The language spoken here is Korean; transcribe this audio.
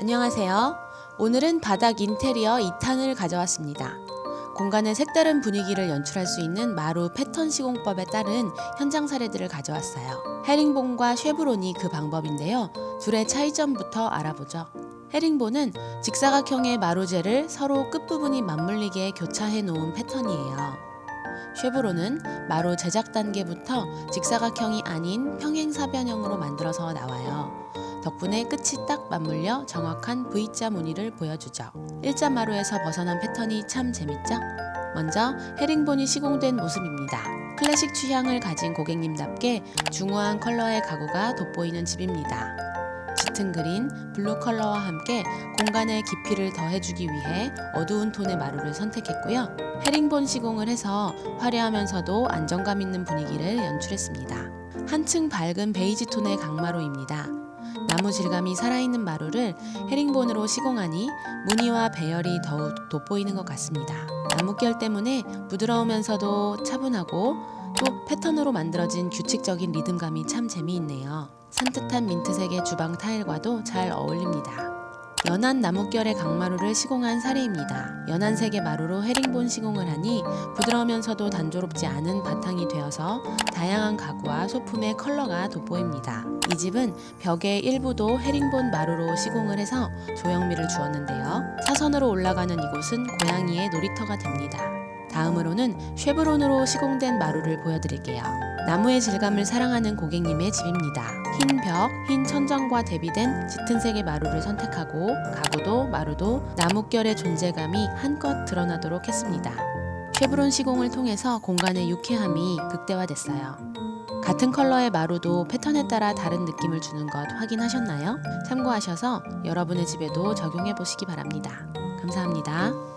안녕하세요. 오늘은 바닥 인테리어 2탄을 가져왔습니다. 공간의 색다른 분위기를 연출할 수 있는 마루 패턴 시공법에 따른 현장 사례들을 가져왔어요. 헤링본과 쉐브론이 그 방법인데요. 둘의 차이점부터 알아보죠. 헤링본은 직사각형의 마루재를 서로 끝부분이 맞물리게 교차해 놓은 패턴이에요. 쉐브론은 마루 제작 단계부터 직사각형이 아닌 평행사변형으로 만들어서 나와요. 덕분에 끝이 딱 맞물려 정확한 V자 무늬를 보여주죠. 일자 마루에서 벗어난 패턴이 참 재밌죠? 먼저 헤링본이 시공된 모습입니다. 클래식 취향을 가진 고객님답게 중후한 컬러의 가구가 돋보이는 집입니다. 짙은 그린, 블루 컬러와 함께 공간의 깊이를 더해주기 위해 어두운 톤의 마루를 선택했고요. 헤링본 시공을 해서 화려하면서도 안정감 있는 분위기를 연출했습니다. 한층 밝은 베이지 톤의 강마루입니다. 나무 질감이 살아있는 마루를 헤링본으로 시공하니 무늬와 배열이 더욱 돋보이는 것 같습니다. 나무결 때문에 부드러우면서도 차분하고 또 패턴으로 만들어진 규칙적인 리듬감이 참 재미있네요. 산뜻한 민트색의 주방 타일과도 잘 어울립니다. 연한 나무결의 강마루를 시공한 사례입니다. 연한 색의 마루로 헤링본 시공을 하니 부드러우면서도 단조롭지 않은 바탕이 되어서 다양한 가구와 소품의 컬러가 돋보입니다. 이 집은 벽의 일부도 헤링본 마루로 시공을 해서 조형미를 주었는데요. 사선으로 올라가는 이곳은 고양이의 놀이터가 됩니다. 다음으로는 쉐브론으로 시공된 마루를 보여드릴게요. 나무의 질감을 사랑하는 고객님의 집입니다. 흰 벽, 흰 천장과 대비된 짙은 색의 마루를 선택하고 가구도 마루도 나무결의 존재감이 한껏 드러나도록 했습니다. 쉐브론 시공을 통해서 공간의 유쾌함이 극대화됐어요. 같은 컬러의 마루도 패턴에 따라 다른 느낌을 주는 것 확인하셨나요? 참고하셔서 여러분의 집에도 적용해 보시기 바랍니다. 감사합니다.